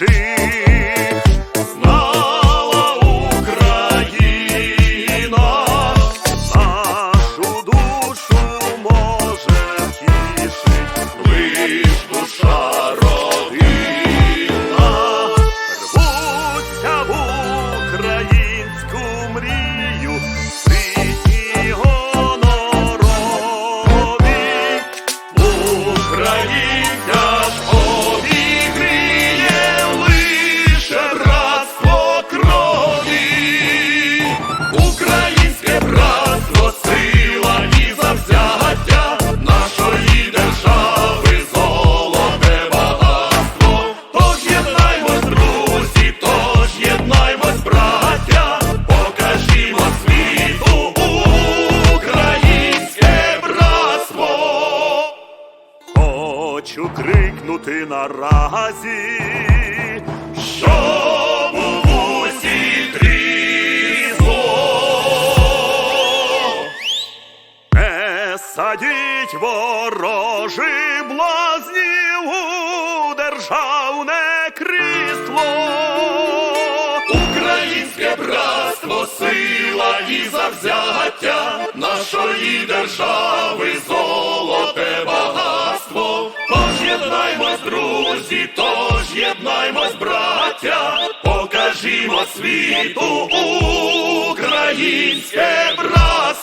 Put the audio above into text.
інших. Україна, нашу душу може втішить, лиш душа родина, рвуться в українську мрію. Україна. Чути наразі, Щоб у вусі трісло, не садіть ворожі блазнів у державне крісло. українське братство, сила і завзяття нашої держави, єднаймось, браття, покажімо світу українське братство.